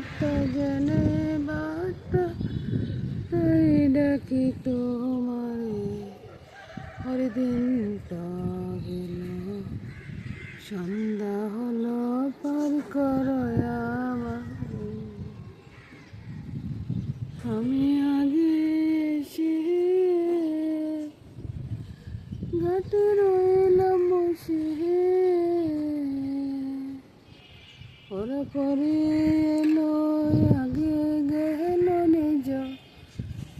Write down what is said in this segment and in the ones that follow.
বার্তা জেনে বার্তা তাই ডাকি তোমারে। হরিদিনটা গেল, সন্ধ্যা হলো, পার করো আমারে। আমি আগে এসে ঘাটে রইলাম বসে। ওরা এলো আগে গেল নিজ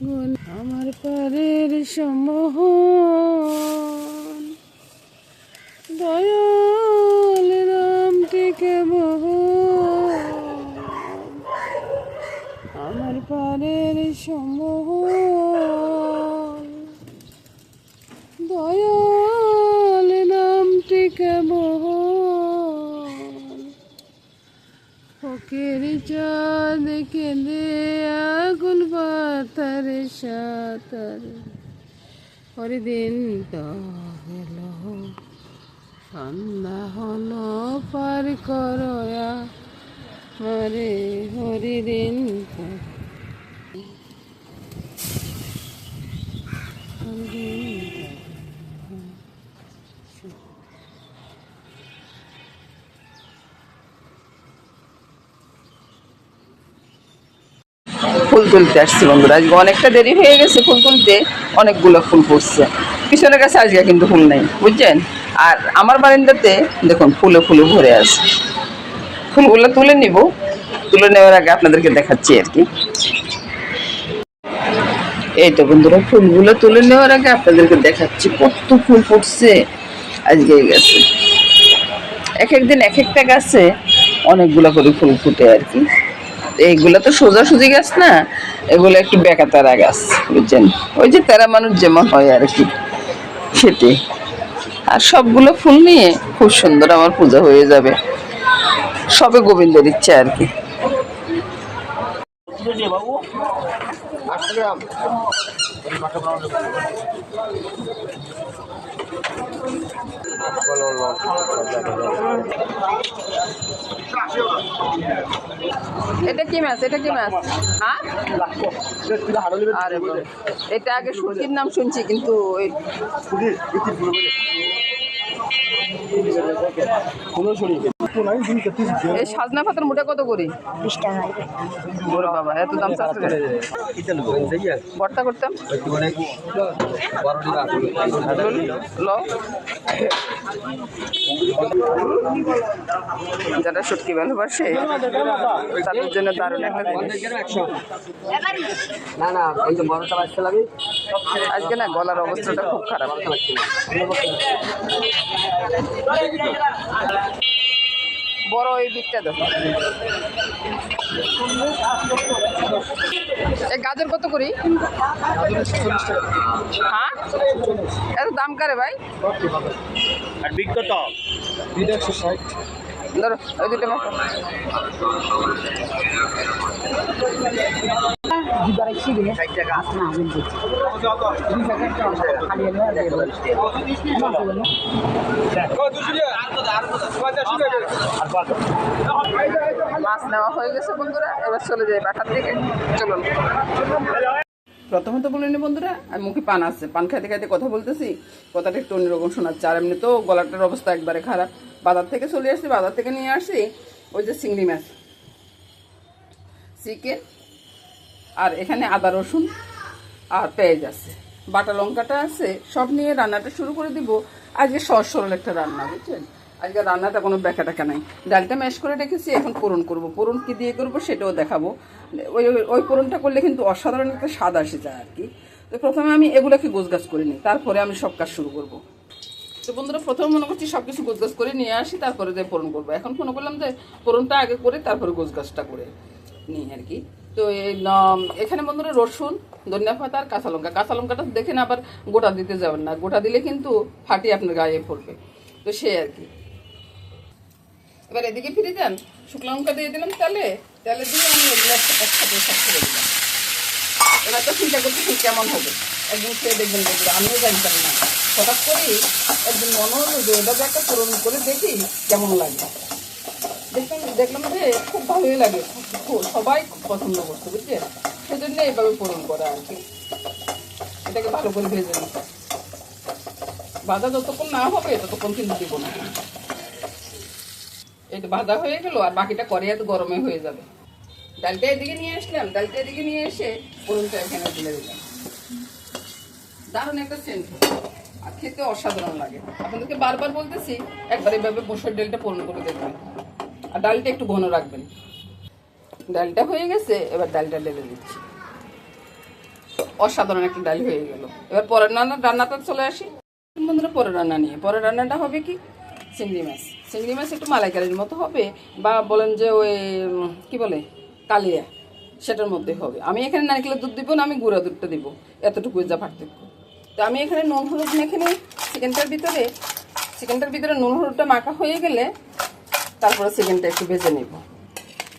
গুণ। আমার পারের সমোহন দয়াল রাম থেকে আমার পারের সমোহন দয়াল নাম থেকে ফকির চাঁদ আগুন পাতার সাতার হরিদিন তো গেল সন্ধ্যা হলো পার করো মারে হরিদিন ফুল তুলতে আসছি বন্ধুরা। আজকে অনেকটা দেরি হয়ে গেছে ফুল তুলতে, অনেকগুলো ফুল ফুটছে। পিছনের কাছে আজকে কিন্তু ফুল নেই, বুঝছেন? আর আমার বারান্দাতে দেখুন, ফুলে ফুলে ভরে আছে। ফুলগুলো তুলে নিব। তুলে নেওয়ার আগে আপনাদেরকে দেখাচ্ছি আর কি। এই তো বন্ধুরা, ফুলগুলো তুলে নেওয়ার আগে আপনাদেরকে দেখাচ্ছি কত ফুল ফুটছে। আজকে গেছে। এক একদিন এক একটা গাছে অনেকগুলো করে ফুল ফুটে আর কি। এইগুলো তো সোজাসুজি গাছ না, এগুলো একটু বেকা তারা গাছ, বুঝছেন? ওই যে তেরা মানুষ যেমন হয় আর কি সেটাই আর সবগুলো ফুল নিয়ে খুব সুন্দর আমার পূজা হয়ে যাবে। সবে গোবিন্দের ইচ্ছা আর কি। এটা কি মাছ? এটা কি মাছ? হ্যাঁ আরে। এটা আগে শুটকির নাম শুনছি কিন্তু এই সাজনা পাতার মোটা কত করি? ওরে বাবা এত দাম ভর্তা করতাম। যারা সত্যি ভালোবাসে তাদের জন্য দারুণ একটা না না ওই যে বড়টা বাচ্চা লাগে আজকে না গলার অবস্থাটা খুব খারাপ। বড় ওই দিকটা দেখো। এই গাজর কত করি? হ্যাঁ? এত দাম কারে ভাই? আর বিজ্ঞত ধরো ওই দুটো মাছ নেওয়া হয়ে গেছে বন্ধুরা এবার চলে যাই বাটার দিকে। চলুন। প্রথমত বলে নি বন্ধুরা আমি মুখে পান আসছে পান খাইতে খাইতে কথা বলতেছি কথাটা একটু অন্যরকম শোনাচ্ছে। আর এমনি তো গলাটার অবস্থা একবারে খারাপ। বাজার থেকে চলে আসছি বাজার থেকে নিয়ে আসি ওই যে চিংড়ি মাছ। চিকেন আর এখানে আদা রসুন আর পেঁয়াজ আছে। বাটা লঙ্কাটা আছে, সব নিয়ে রান্নাটা শুরু করে দিব। আজকে সহজ সরল একটা রান্না বুঝছেন আজকে রান্নাটা কোনো ব্যাকা টাকা নাই। ডালটা ম্যাশ করে রেখেছি, এখন পূরণ করব। পূরণ কি দিয়ে করব সেটাও দেখাবো। ওই, ওই- ওই পূরণটা করলে কিন্তু অসাধারণ একটা স্বাদ আসে যায় আর কি। তো প্রথমে আমি এগুলোকে গোছগাছ করে নিই, তারপরে আমি সব কাজ শুরু করব। তো বন্ধুরা, প্রথমে মনে করছি সব কিছু গোছগাছ করে নিয়ে আসি, তারপরে যে পূরণ করব। এখন মনে করলাম যে পূরণটা আগে করে তারপরে গোছগাছটা করে নিই আর কি। তো এখানে বন্ধুরা রসুন, ধনিয়া পাতা আর কাঁচা লঙ্কা। কাঁচা লঙ্কাটা দেখে না আবার গোটা দিতে যাবেন না। গোটা দিলে কিন্তু ফাটিয়ে আপনার গায়ে পড়বে। তো সে আর কি। এবার এদিকে ফিরে যান। শুকনো লঙ্কা দিয়ে দিলাম তেলে। তেলে দিয়ে আমি এগুলো একসাথে সব এবার তো চিন্তা করতেছি কেমন হবে। একদিন খেয়ে দেখবেন বন্ধুরা। আমিও জানতাম না। হঠাৎ করেই একদিন মনে হলো যে এটা একটা পূরণ করে দেখি কেমন লাগে। দেখলাম দেখলাম যে খুব ভালোই লাগে। সবাই খুব পছন্দ করছে বুঝছেন সেজন্য এইভাবে পূরণ করা আর কি। এটাকে ভালো করে ভেজে নিতে ভাজা যতক্ষণ না হবে, ততক্ষণ কিন্তু দিব না। এটা ভাজা হয়ে গেল, আর বাকিটা করিয়াতে গরমে হয়ে যাবে। ডালটা এদিকে নিয়ে আসলাম, ডালটা এদিকে নিয়ে এসে পূরণটা এখানে তুলে দিলাম। দারুণ একটা সেন্ট। আর খেতে অসাধারণ লাগে। আপনাদেরকে বারবার বলতেছি, একবার এভাবে মসুর ডালটা পূরণ করে দেখবেন। আর ডালটা একটু ঘন রাখবেন। ডালটা হয়ে গেছে, এবার ডালটা ঢেলে দিচ্ছি। অসাধারণ একটা ডাল হয়ে গেল। এবার পরের রান্না রান্নাটা চলে আসি। বন্ধুরা, পরের রান্না নিয়ে। পরের রান্নাটা হবে কি? চিংড়ি মাছ। চিংড়ি মাছ একটু মালাইকারির মতো হবে, বা বলেন যে ওই কি বলে? কালিয়া। সেটার মধ্যে হবে। আমি এখানে নারকেলের দুধ দিব না, আমি গুঁড়া দুধটা দিব। এতটুকু যা পার্থক্য। তো আমি এখানে নুন, হলুদ মেখে নিই। চিকেনটার ভিতরে চিকেনটার ভিতরে নুন, হলুদটা মাখা হয়ে গেলে তারপরে চিকেনটা একটু ভেজে নিব।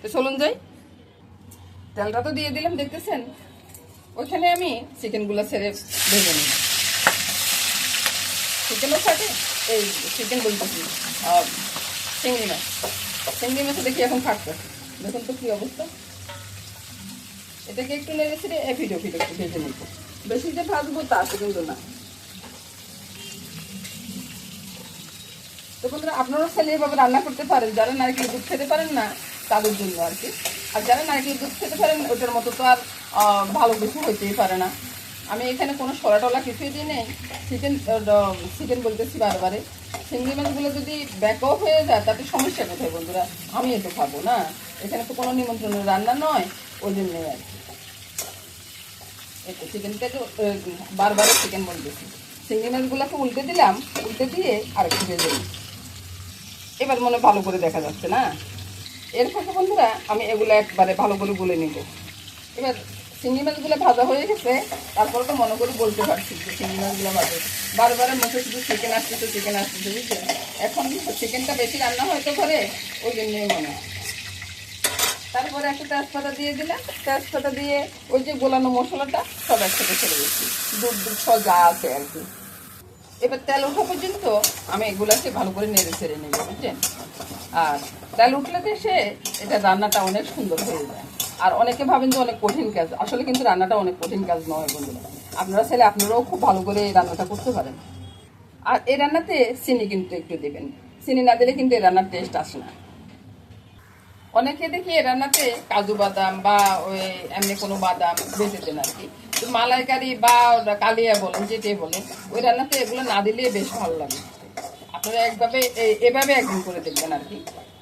তো চলুন যাই। তেলটা তো দিয়ে দিলাম, দেখতেছেন? ওইখানে আমি চিকেনগুলো ছেড়ে ভেজে নিই চিকেনও থাকে এই চিকেন বলতেছি চিংড়ি মাছ। চিংড়ি মাছে দেখি এখন ফাটতে দেখুন তো কি অবস্থা। এটাকে একটু নেড়ে ছেড়ে এফিট ওফিট একটু ভেজে নিব। বেশি যে ভাজবো তা কিন্তু না। তো বন্ধুরা, আপনারাও চাইলে এভাবে রান্না করতে পারেন। যারা নারকেল দুধ খেতে পারেন না, তাদের জন্য আর কি। আর যারা নারকেল দুধ খেতে পারেন, ওটার মতো তো আর ভালো কিছু হইতেই পারে না। আমি এখানে কোনো সরা টলা কিছুই দিই নেই। চিকেন চিকেন বলতেছি বারবারে। চিংড়ি মাছগুলো যদি ব্যাকও হয়ে যায়, তাতে সমস্যা কোথায় বন্ধুরা? আমি তো খাব না। এখানে তো কোনো নিমন্ত্রণের রান্না নয় ওই জন্যই আর কি। তো চিকেনটাকে বারবার চিকেন বলতেছি। চিংড়ি মাছগুলোকে উল্টে দিলাম, উল্টে দিয়ে আরেকটু ভেজে দিই এবার মনে ভালো করে দেখা যাচ্ছে না? এর ফাঁকে বন্ধুরা, আমি এগুলো একবারে ভালো করে বলে নিব। এবার চিংড়ি মাছগুলো ভাজা হয়ে গেছে, তারপরে তো মনে করে বলতে পারছি যে চিংড়ি মাছগুলো ভাজা। বারবার মুখে শুধু চিকেন আসতেছে চিকেন আসতেছে বুঝছেন? এখন চিকেনটা বেশি রান্না হয়তো ঘরে, ওই জন্যই মনে হয়। তারপরে একটা তেজপাতা দিয়ে দিলাম। তেজপাতা দিয়ে ওই যে গোলানো মশলাটা সব একসাথে ছেড়ে দিচ্ছি। দুধ দুধ সব যা আছে আর কি। এবার তেল ওঠা পর্যন্ত আমি এগুলাকে ভালো করে নেড়ে ছেড়ে নেব, বুঝছেন? আর তেল উঠলে সে এটা রান্নাটা অনেক সুন্দর হয়ে যায়। আর অনেকে ভাবেন যে অনেক কঠিন কাজ, আসলে কিন্তু রান্নাটা অনেক কঠিন কাজ নয় বন্ধুরা। আপনারা ছেলে আপনারাও খুব ভালো করে এই রান্নাটা করতে পারেন। আর এই রান্নাতে চিনি কিন্তু একটু দেবেন। চিনি না দিলে কিন্তু এই রান্নার টেস্ট আসে না। অনেকে দেখি এ রান্নাতে কাজু বাদাম বা ওই এমনি কোনো বাদাম বেঁচে দেন আর কি। তো মালাইকারি বা কালিয়া বলেন, যেটাই বলেন, ওই রান্নাতে এগুলো না দিলে বেশ ভালো লাগে। আপনারা একভাবে এভাবে একদিন করে দেখবেন আর কি।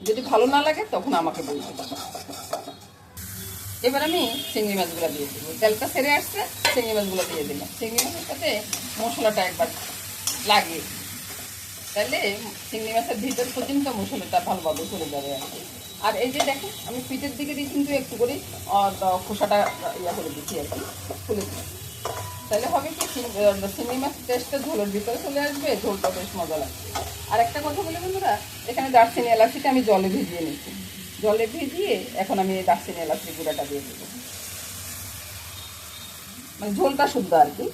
যদি ভালো না লাগে, তখন আমাকে বলতে এবার আমি চিংড়ি মাছগুলো দিয়ে দেবো। তেলটা সেরে আসছে, চিংড়ি মাছগুলো দিয়ে দিলাম। চিংড়ি মাছের সাথে মশলাটা একবার লাগিয়ে তাহলে চিংড়ি মাছের ভিতর পর্যন্ত মশলাটা ভালোভাবে করে যাবে আর কি। আর এই যে দেখেন আমি পিঠের দিকে দিয়ে কিন্তু একটু করে খোসাটা ইয়া করে দিচ্ছি আর কি, খুলে দিচ্ছি। তাহলে হবে কি চিংড়ি মাছ টেস্টটা ঝোলের ভিতরে চলে আসবে, ঝোলটা বেশ মজা লাগবে। আর একটা কথা বলি বন্ধুরা, এখানে দারচিনি এলাচিটা আমি জলে ভিজিয়ে নিচ্ছি জলে ভিজিয়ে এখন আমি এই দারচিনি এলাচি গুঁড়াটা দিয়ে দেবো। মানে ঝোলটা শুদ্ধ আর কি।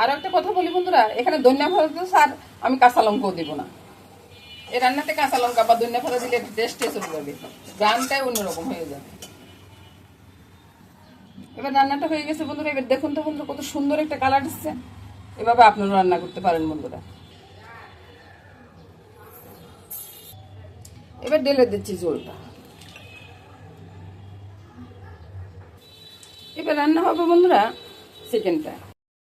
আর একটা কথা বলি বন্ধুরা, এখানে ধনিয়া ফল তো স্যার আমি কাঁচা লঙ্কাও দিব না। এই রান্নাতে কাঁচা লঙ্কা বা ধনিয়া ফলা দিলে টেস্টে চলে যাবে। গানটাই অন্যরকম হয়ে যাবে। এবার রান্নাটা হয়ে গেছে বন্ধুরা, এবার দেখুন তো বন্ধুরা কত সুন্দর একটা কালার এসছে। এভাবে আপনারা রান্না করতে পারেন বন্ধুরা। এবার ঢেলে দিচ্ছি ঝোলটা। এবার রান্না হবে বন্ধুরা চিকেনটা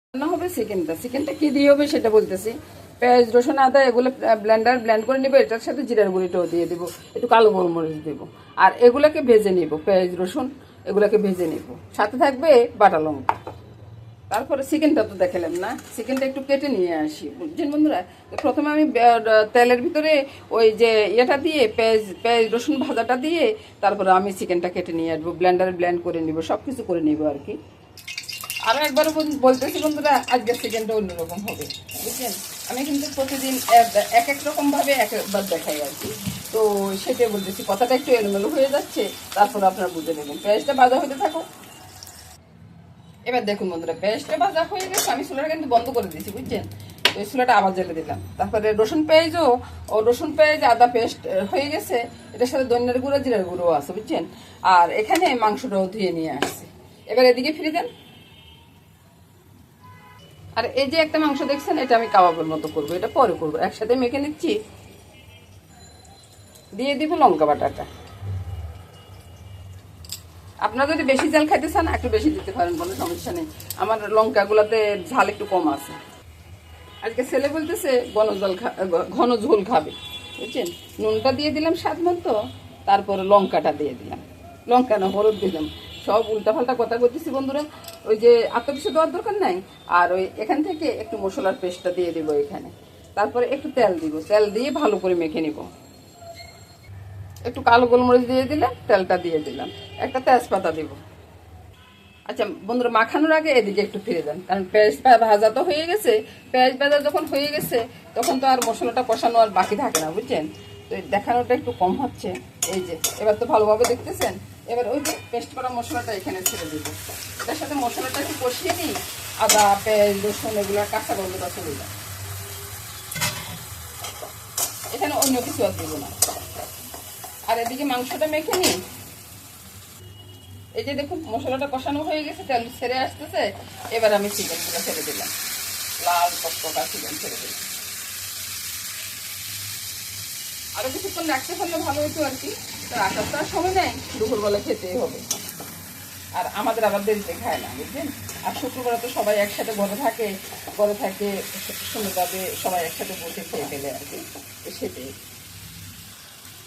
রান্না হবে চিকেনটা চিকেনটা কি দিয়ে হবে সেটা বলতেছি। পেঁয়াজ, রসুন, আদা, এগুলো ব্লেন্ডার ব্লেন্ড করে নিবো, এটার সাথে জিরার গুঁড়িটাও দিয়ে দিব। একটু কালো গোলমরিচ দিব। আর এগুলোকে ভেজে নিব, পেঁয়াজ, রসুন, এগুলোকে ভেজে নিব। সাথে থাকবে বাটা লঙ্কা। তারপরে চিকেনটা তো দেখালাম না, চিকেনটা একটু কেটে নিয়ে আসি। বুঝছেন বন্ধুরা? প্রথমে আমি তেলের ভিতরে ওই যে ইয়েটা দিয়ে, পেঁয়াজ পেঁয়াজ, রসুন ভাজাটা দিয়ে, তারপরে আমি চিকেনটা কেটে নিয়ে আসব ব্লেন্ডারে ব্লেন্ড করে নিব সব কিছু করে নিব আর কি। আরও একবার বল- বলতেছি বন্ধুরা, আজকের চিকেনটা অন্যরকম হবে, বুঝছেন? আমি কিন্তু প্রতিদিন এক- এক এক রকম ভাবে এক একবার দেখাই আর কি। তো সেটাই বলতেছি, কথাটা একটু এলোমেলো হয়ে যাচ্ছে, তারপর আপনারা বুঝে নেবেন। পেঁয়াজটা ভাজা হতে থাকো। এবার দেখুন বন্ধুরা, পেঁয়াজটা ভাজা হয়ে গেছে, আমি চুলাটা কিন্তু বন্ধ করে দিয়েছি, বুঝছেন? তো এই চুলাটা আবার জেলে দিলাম। তারপরে রসুন পেঁয়াজও, ও রসুন পেঁয়াজ, আদা পেস্ট হয়ে গেছে। এটার সাথে ধনিয়ার গুঁড়ো, জিরার গুঁড়ো আছে, বুঝছেন? আর এখানে মাংসটাও ধুয়ে নিয়ে আসছি। এবার এদিকে ফিরে দেন আর এই যে একটা মাংস দেখছেন, এটা আমি কাবাবের মতো করব, এটা পরে করব। একসাথে মেখে নিচ্ছি। দিয়ে দিব লঙ্কা বাটাটা। আপনারা যদি বেশি ঝাল খাইতে চান, একটু বেশি দিতে পারেন, কোনো সমস্যা নেই। আমার লঙ্কাগুলোতে ঝাল একটু কম আছে। আজকে ছেলে বলতেছে ঘন জল ঘন ঝোল খাবে। বুঝছেন? নুনটা দিয়ে দিলাম স্বাদ মতো, তারপরে লঙ্কাটা দিয়ে দিলাম। লঙ্কা না, হলুদ দিলাম। সব উল্টাপাল্টা কথা বলতেছি বন্ধুরা। ওই যে এত কিছু দেওয়ার দরকার নাই। আর ওই এখান থেকে একটু মশলার পেস্টটা দিয়ে দিব এখানে। তারপরে একটু তেল দিব। তেল দিয়ে ভালো করে মেখে নিব। একটু কালো গোলমরিচ দিয়ে দিলাম, তেলটা দিয়ে দিলাম। একটা তেজপাতা দিব। আচ্ছা বন্ধুরা, মাখানোর আগে এদিকে একটু ফিরে যান। কারণ পেঁয়াজ ভাজা তো হয়ে গেছে। পেঁয়াজ ভাজা যখন হয়ে গেছে, তখন তো আর মশলাটা কষানো আর বাকি থাকে না, বুঝছেন? তো দেখানোটা একটু কম হচ্ছে। এই যে, এবার তো ভালোভাবে দেখতেছেন? এবার ওই যে পেস্ট করা মশলাটা এখানে ছেড়ে দিব। এটার সাথে মশলাটা একটু কষিয়ে নিই, আদা পেঁয়াজ রসুন, এগুলো কাঁচা গন্ধটা চলে যায়। এখানে অন্য কিছু আর দিব না। আর এদিকে মাংসটা মেখে নিই। এই যে দেখুন, মশলাটা কষানো হয়ে গেছে, তেল ছেড়ে আসতেছে। এবার আমি চিকেনগুলো ছেড়ে দিলাম। লাল টকটকা চিকেন ছেড়ে দিলাম। আরও কিছুক্ষণ রাখতে পারলে ভালো হতো আর কি। তো রাখার তো আর সময় নেই, দুপুরবেলা খেতেই হবে। আর আমাদের আবার দেরিতে খায় না, বুঝলেন? আর শুক্রবার তো সবাই একসাথে ঘরে থাকে ঘরে থাকে সুন্দরভাবে সবাই একসাথে বসে খেয়ে ফেলে আর কি সেটাই।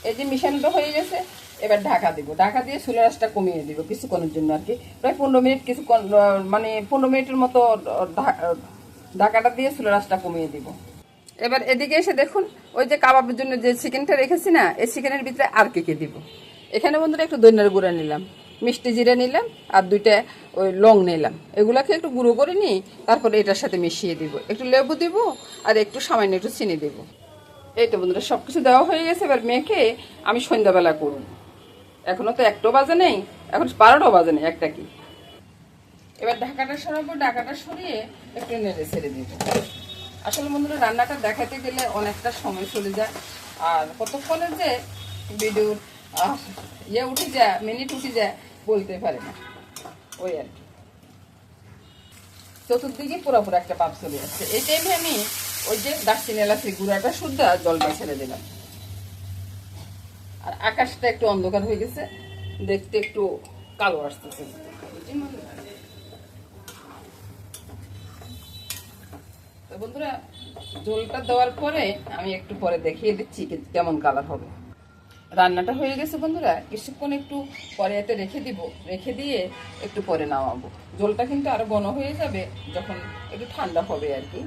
এই যে মিশানোটা হয়ে গেছে, এবার ঢাকা দিব। ঢাকা দিয়ে চুলা রাসটা কমিয়ে দিব কিছুক্ষণের জন্য আর কি। প্রায় পনেরো মিনিট কিছুক্ষণ মানে পনেরো মিনিটের মতো ঢাকাটা দিয়ে চুলা রাসটা কমিয়ে দিব। এবার এদিকে এসে দেখুন, ওই যে কাবাবের জন্য যে চিকেনটা রেখেছি না, এই চিকেনের ভিতরে আর কে কে দিব? এখানে বন্ধুরা একটু দৈন্যের গুঁড়া নিলাম, মিষ্টি জিরা নিলাম, আর দুইটা ওই লং নিলাম। এগুলাকে একটু গুঁড়ো করে নিই, তারপরে এটার সাথে মিশিয়ে দিব। একটু লেবু দিব, আর একটু সামান্য একটু চিনি দেবো। এই তো বন্ধুরা সব কিছু দেওয়া হয়ে গেছে। এবার মেখে আমি সন্ধ্যাবেলা করব। এখনও তো একটাও বাজে নেই, এখন বারোটাও বাজে নেই, একটা কি? এবার ঢাকাটা সরাবো, ঢাকাটা সরিয়ে একটু নেড়ে ছেড়ে দিব। আসলে বন্ধুরা, রান্নাটা দেখাতে গেলে অনেকটা সময় চলে যায়। আর কতক্ষণে যে ভিডিওর ইয়ে উঠে যায় মিনিট উঠে যায়, বলতে পারে না। ওই আর কি। চতুর্দিকে পুরোপুরি একটা পাপ চলে যাচ্ছে এই টাইমে আমি ওই যে দারচিনি এলাচি গুঁড়াটা শুদ্ধ আর জলটা ছেড়ে দিলাম। আর আকাশটা একটু অন্ধকার হয়ে গেছে। দেখতে একটু কালো আসতেছে। বন্ধুরা জলটা দেওয়ার পরে আমি একটু পরে দেখিয়ে দিচ্ছি কেমন কালার হবে। রান্নাটা হয়ে গেছে বন্ধুরা, কিছুক্ষণ একটু পরে এতে রেখে দিব, রেখে দিয়ে একটু পরে নামাবো। জলটা কিন্তু আরও ঘন হয়ে যাবে যখন একটু ঠান্ডা হবে আর কি।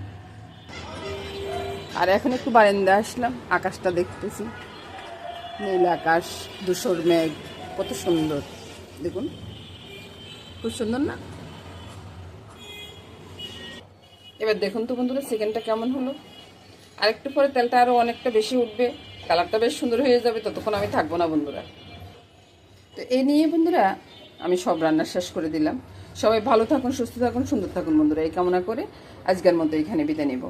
আর এখন একটু বারান্দা আসলাম, আকাশটা দেখতেছি। নীল আকাশ, ধূসর মেঘ, কত সুন্দর। দেখুন, খুব সুন্দর না? এবার দেখুন তো বন্ধুরা চিকেনটা কেমন হলো? আরেকটু পরে তেলটা আরও অনেকটা বেশি উঠবে কালারটা বেশ সুন্দর হয়ে যাবে, ততক্ষণ আমি থাকব না বন্ধুরা। তো এই নিয়ে বন্ধুরা, আমি সব রান্না শেষ করে দিলাম। সবাই ভালো থাকুন, সুস্থ থাকুন, সুন্দর থাকুন বন্ধুরা, এই কামনা করে আজকের মতো এখানে বিদায় নেব।